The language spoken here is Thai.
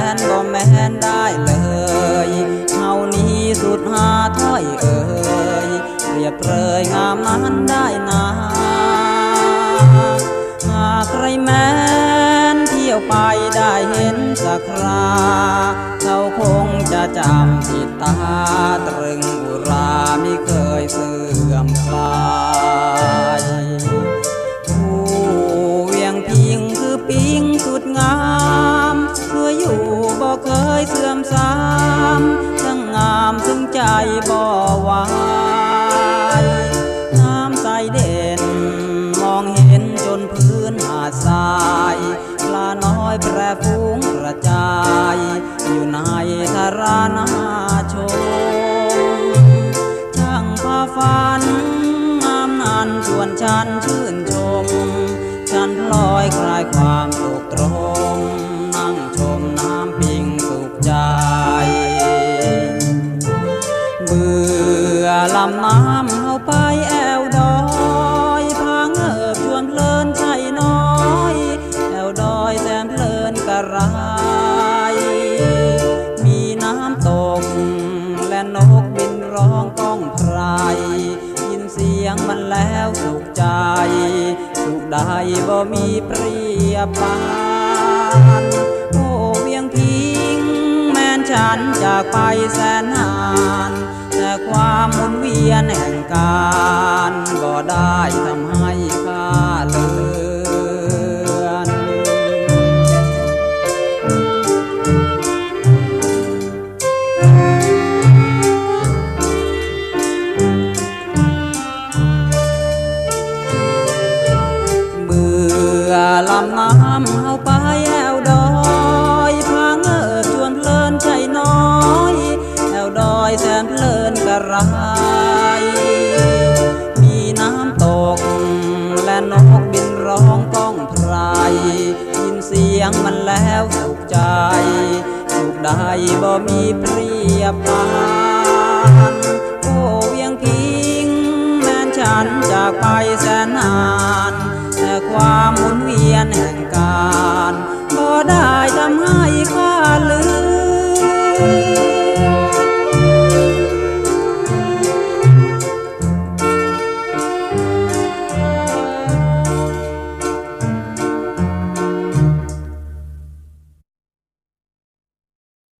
นแสนก็แมนได้เลยเท่านี้สุดหาถ้อยเอ่ยเรียบเรยงามนั้นได้นาหากใครแม้นเที่ยวไปได้เห็นสักคราเขาคงจะจำติดตาตรึงอุราไม่เคยเสื่อ ยเสื่อมสามทั้งงามถึงใจบ่หวายน้ำใสเด่น มองเห็นจนพื้นหาดทรายปลาน้อยแปรฟูงกระจาย อยู่ในทารานาชมช่างพาฝันงามนันชวนฉันชื่นชม ฉันลอยคลายความสุขตรง ลำน้ำเอาไปแอวดอยพาเงิบชวนเพลินใจน้อยแอวดอยแสนเพลินกระไร มีน้ำตก และนกบินร้องก้องไพรยินเสียงมันแล้วสุขใจ สุขใดบ่มีเปรียบปานโอ้เวียงพิง แม้นฉันจากไปแสนนาน ความหมุนเวียนแห่งการบ่ได้ทำให้ข้าเลือนเบื่อลำน้ำเอาไป ไร มีน้ำตก และนกบินร้องก้องไพรยินเสียงมันแล้วสุขใจ สุขใดบ่มีเปรียบพานโอ้เวียงพิง แม่ฉันจากไปแสนนานแต่ความหมุนเวียนแห่งการ ก็ได้ทำให้ข้าลืม